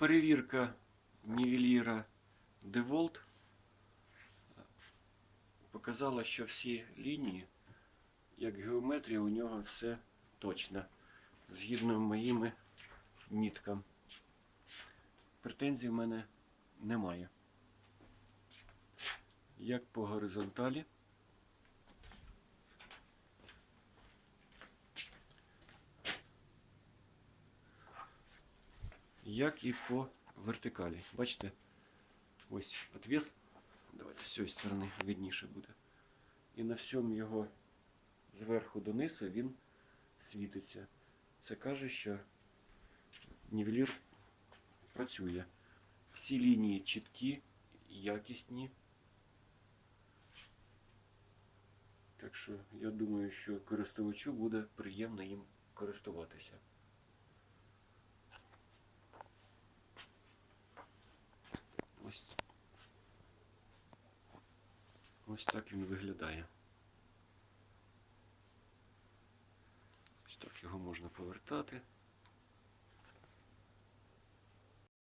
Перевірка нівеліра DeWalt показала, що всі лінії, як геометрія, у нього все точно, згідно моїми міткам. Претензій в мене немає. Як по горизонталі. Як і по вертикалі. Бачите, ось отвес. Давайте з цієї сторони видніше буде. І на всьому його зверху донизу він світиться. Це каже, що нівелір працює. Всі лінії чіткі, якісні. Так що я думаю, що користувачу буде приємно їм користуватися. Ось, ось так він виглядає. Ось так його можна повертати.